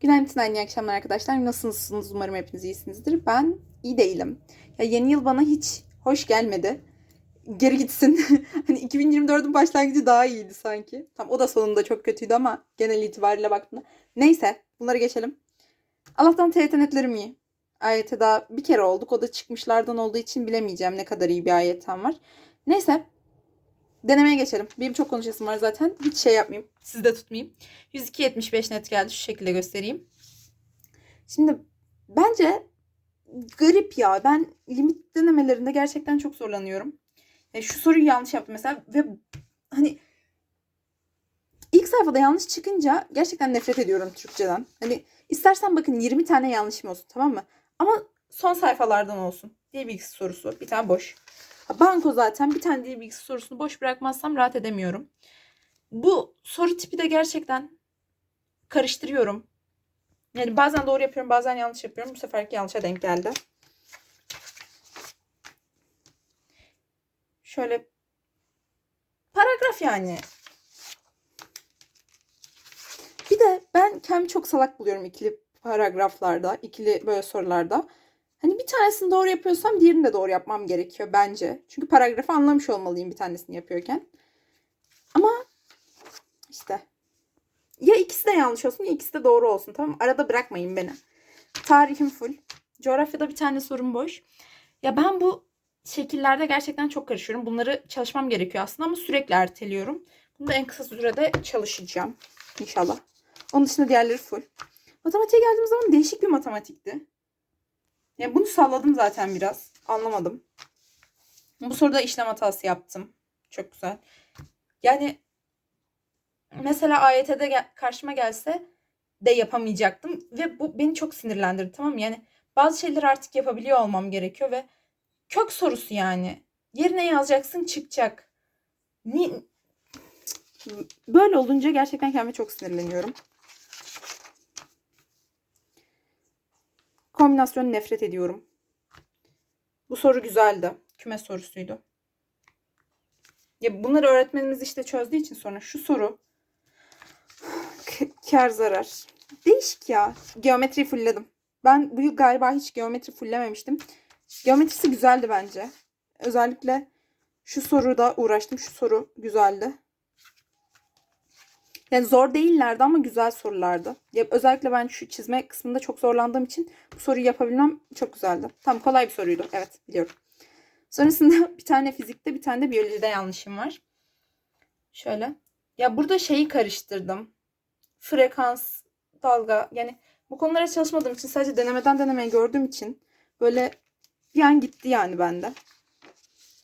Günaydın, iyi akşamlar arkadaşlar. Nasılsınız? Umarım hepiniz iyisinizdir. Ben iyi değilim. Ya yeni yıl bana hiç hoş gelmedi. Geri gitsin. hani 2024'ün başlangıcı daha iyiydi sanki. Tam o da sonunda çok kötüydü ama genel itibariyle baktığımda. Neyse, bunları geçelim. Allah'tan TYT iyi. AYT daha bir kere olduk. O da çıkmışlardan olduğu için bilemeyeceğim ne kadar iyi bir AYT'm var. Neyse. Denemeye geçelim. Benim çok konuşasım var zaten. Hiç şey yapmayayım. Sizi de tutmayayım. 102.75 net geldi. Şu şekilde göstereyim. Şimdi bence garip ya. Ben limit denemelerinde gerçekten çok zorlanıyorum. E, şu soruyu yanlış yaptım mesela ve hani ilk sayfada yanlış çıkınca gerçekten nefret ediyorum Türkçeden. Hani istersen bakın 20 tane yanlışım olsun tamam mı? Ama son sayfalardan olsun. Dil bilgisi sorusu. Bir tane boş. Banko zaten bir tane dil bilgisi sorusunu boş bırakmazsam rahat edemiyorum. Bu soru tipi de gerçekten karıştırıyorum. Yani bazen doğru yapıyorum bazen yanlış yapıyorum. Bu seferki yanlışa denk geldi. Şöyle paragraf yani. Bir de ben kendimi çok salak buluyorum ikili paragraflarda, ikili böyle sorularda. Hani bir tanesini doğru yapıyorsam diğerini de doğru yapmam gerekiyor bence. Çünkü paragrafı anlamış olmalıyım bir tanesini yapıyorken. Ama işte ya ikisi de yanlış olsun ya ikisi de doğru olsun tamam? Arada bırakmayın beni. Tarihim full. Coğrafyada bir tane sorum boş. Ya ben bu şekillerde gerçekten çok karışıyorum. Bunları çalışmam gerekiyor aslında ama sürekli erteliyorum. Bunu da en kısa sürede çalışacağım. İnşallah. Onun dışında diğerleri full. Matematiğe geldiğimiz zaman değişik bir matematikti. Ya bunu salladım zaten biraz. Anlamadım. Bu soruda işlem hatası yaptım. Çok güzel. Yani mesela AYT'de gel- karşıma gelse de yapamayacaktım ve bu beni çok sinirlendirdi tamam mı? Yani bazı şeyleri artık yapabiliyor olmam gerekiyor ve kök sorusu yani. Yerine yazacaksın çıkacak. Ni Böyle olunca gerçekten kendime çok sinirleniyorum. Kombinasyon nefret ediyorum. Bu soru güzeldi. Küme sorusuydu. Ya bunları öğretmenimiz işte çözdüğü için sonra şu soru kar zarar. Değişik ya. Geometriyi fullledim. Ben bu yıl galiba hiç geometri fulllememiştim. Geometrisi güzeldi bence. Özellikle şu soruda uğraştım. Şu soru güzeldi. Yani zor değillerdi ama güzel sorulardı. Ya özellikle ben şu çizme kısmında çok zorlandığım için bu soruyu yapabilmem çok güzeldi. Tam kolay bir soruydu. Evet biliyorum. Sonrasında bir tane fizikte bir tane de biyolojide yanlışım var. Şöyle. Ya burada şeyi karıştırdım. Frekans, dalga yani bu konulara çalışmadığım için sadece denemeden denemeye gördüğüm için böyle bir an gitti yani bende.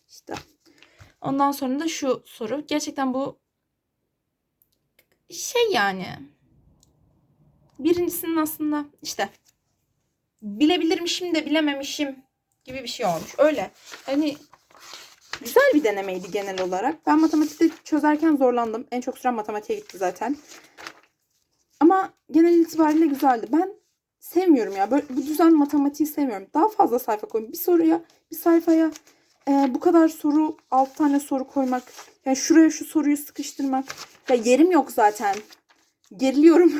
İşte. Ondan sonra da şu soru. Gerçekten bu şey yani. Birincisinin aslında işte bilebilirmişim de bilememişim gibi bir şey olmuş. Öyle. Hani güzel bir denemeydi genel olarak. Ben matematikte çözerken zorlandım. En çok süren matematiğe gitti zaten. Ama genel itibariyle güzeldi. Ben sevmiyorum ya. Böyle bu düzen matematiği sevmiyorum. Daha fazla sayfa koyun. Bir soruya, bir sayfaya e, bu kadar soru, 6 tane soru koymak. Yani şuraya şu soruyu sıkıştırmak. Ya yerim yok zaten. Geriliyorum.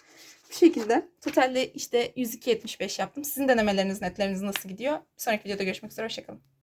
bu şekilde. Totalde işte 102.75 yaptım. Sizin denemeleriniz, netleriniz nasıl gidiyor? Bir sonraki videoda görüşmek üzere. Hoşçakalın.